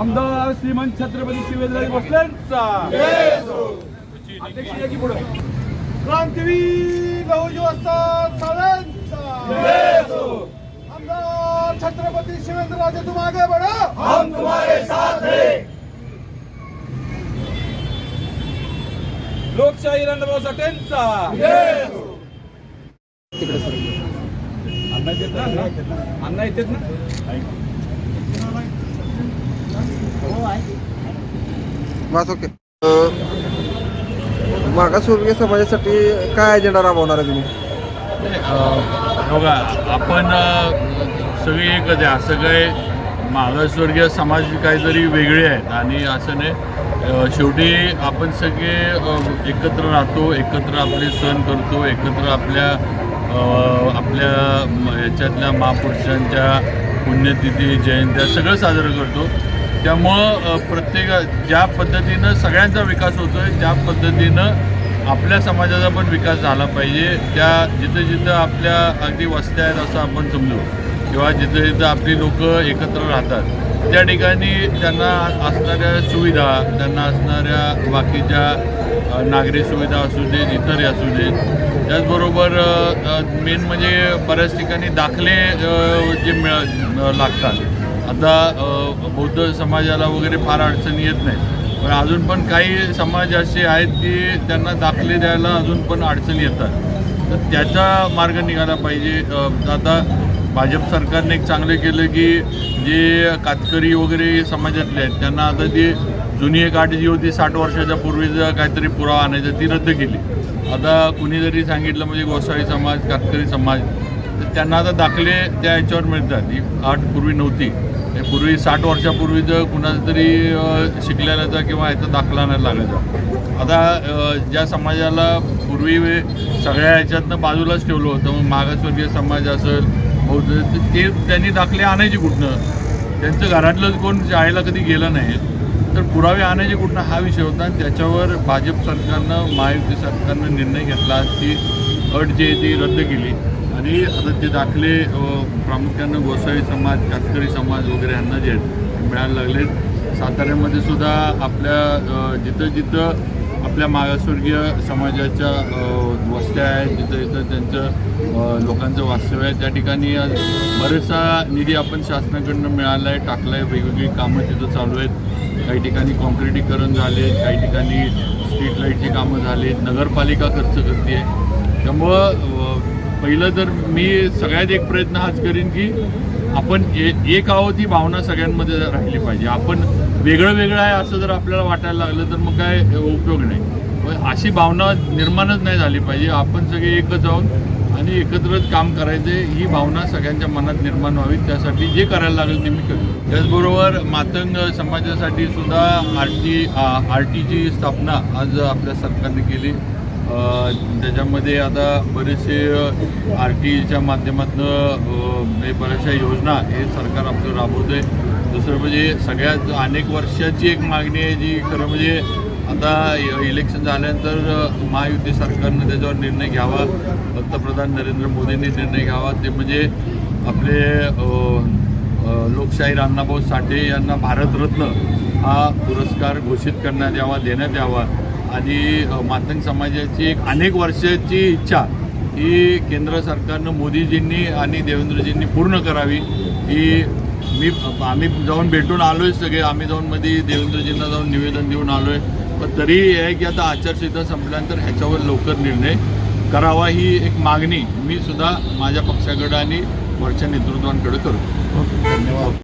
आमदार श्रीमंत छत्रपति शिवेंद्रजी भोसलेंचा। अध्यक्ष छत्रपती शिवेंद्र राजे तुम आगे बढ़ो। हम तुम्हारे साथ हैं। लोकशाही रणभाऊ साठेंचा अण्णा येतात ना अण्णा येतात ना. बस ओके मागासवर्गीय समाजासाठी काय अजेंडा राबवणार आहे तुम्ही? बघा आपण सगळी एकच आहे सगळे काय मागासवर्गीय समाज काहीतरी वेगळे आहेत आणि असं नाही. शेवटी आपण सगळे एकत्र राहतो एकत्र आपले सण करतो एकत्र आपल्या आपल्या याच्यातल्या महापुरुषांच्या पुण्यतिथी जयंत्या सगळं साजरं करतो. त्यामुळं अ, प्रत्येक ज्या पद्धतीनं सगळ्यांचा विकास होतो आहे त्या पद्धतीनं आपल्या समाजाचा पण विकास झाला पाहिजे. त्या जिथं जिथं आपल्या अगदी वस्त्या आहेत असं आपण समजू किंवा जिथं जिथं आपली लोक एकत्र राहतात त्या ठिकाणी त्यांना असणाऱ्या सुविधा त्यांना असणाऱ्या बाकीच्या नागरी सुविधा असू देत इतर असू देत त्याचबरोबर मेन म्हणजे बऱ्याच ठिकाणी दाखले जे मिळ लागतात. आता बौद्ध समाजाला वगैरे फार अडचणी येत नाही पण अजून पण काही समाज असे आहेत की त्यांना दाखले द्यायला अजून पण अडचणी येतात. तर त्याचा मार्ग निघाला पाहिजे. आता भाजप सरकारने एक चांगलं केलं की जे कातकरी वगैरे समाजातले आहेत त्यांना आता ती जुनी एक आठ जी होती साठ वर्षाच्या पूर्वीचा काहीतरी पुरावा आणायचा ती रद्द केली. आता कुणी जरी सांगितलं म्हणजे गोसावी समाज कातकरी समाज तर त्यांना आता दाखले त्या ह्याच्यावर मिळतात. ही आठ पूर्वी नव्हती. म्हणजे पूर्वी साठ वर्षापूर्वीचं कुणाचं तरी शिकलेल्याचा किंवा याचा दाखला नाही लागायचा आता ज्या समाजाला पूर्वी सगळ्या ह्याच्यातनं बाजूलाच ठेवलं होतं मग मागासवर्गीय समाज असेल बौद्ध तर ते त्यांनी दाखले आणायचे कुठनं? त्यांचं घरातलं कोण शाळेला कधी गेलं नाही. तर पुरावे आणायचे कुठनं? हा विषय होता. आणि त्याच्यावर भाजप सरकारनं महायुती सरकारनं निर्णय घेतला ती अट जी आहे ती रद्द केली. आणि आता ते दाखले प्रामुख्यानं गोसावी समाज कातकरी समाज वगैरे यांना जे आहेत मिळायला लागलेत. साताऱ्यामध्ये सुद्धा आपल्या जिथं जिथं आपल्या मागासवर्गीय समाजाच्या वस्त्या आहेत जिथं जिथं त्यांचं लोकांचं वास्तव्य आहे त्या ठिकाणी आज बरेचसा निधी आपण शासनाकडनं मिळाला आहे टाकला आहे वेगवेगळी कामं तिथं चालू आहेत. काही ठिकाणी कॉन्क्रिटीकरण झाले काही ठिकाणी स्ट्रीट लाईटची कामं झाली नगरपालिका खर्च करते त्यामुळं पहिलं तर मी सगळ्यात एक प्रयत्न हाच करीन की आपण एक आहोत ही भावना सगळ्यांमध्ये राहिली पाहिजे. आपण वेगळं वेगळं आहे असं जर आपल्याला वाटायला लागलं तर मग काय उपयोग नाही. अशी भावना निर्माणच नाही झाली पाहिजे. आपण सगळे एकच आहोत आणि एकत्रच काम करायचे ही भावना सगळ्यांच्या मनात निर्माण व्हावी. त्यासाठी जे करायला लागेल ते मी करेन. त्याचबरोबर मातंग समाजासाठी सुद्धा आर टी आर टीची स्थापना आज आपल्या सरकारने केली. त्याच्यामध्ये आता बरेचसे आर टीच्या माध्यमातून म्हणजे बऱ्याचशा योजना हे सरकार आपलं राबवतं आहे दुसरं म्हणजे सगळ्यात अनेक वर्षाची एक मागणी आहे जी खरं म्हणजे आता इलेक्शन झाल्यानंतर महायुती सरकारनं त्याच्यावर निर्णय घ्यावा. पंतप्रधान नरेंद्र मोदींनी निर्णय घ्यावा. ते म्हणजे आपले लोकशाही लोकशाहीर अण्णाभाऊ साठे यांना भारतरत्न हा पुरस्कार घोषित करण्यात यावा देण्यात यावा. आणि मातंग समाजाची एक अनेक वर्षाची इच्छा ही केंद्र सरकारनं मोदीजींनी आणि देवेंद्रजींनी पूर्ण करावी. ही मी आम्ही जाऊन भेटून आलो आहे सगळे. आम्ही जाऊन मध्ये देवेंद्रजींना जाऊन निवेदन देऊन आलो आहे पण तरी हे आहे की आता आचारसंहिता संपल्यानंतर ह्याच्यावर लवकर निर्णय करावा ही एक मागणी मी सुद्धा माझ्या पक्षाकडं आणि वरच्या नेतृत्वांकडे करतो. धन्यवाद.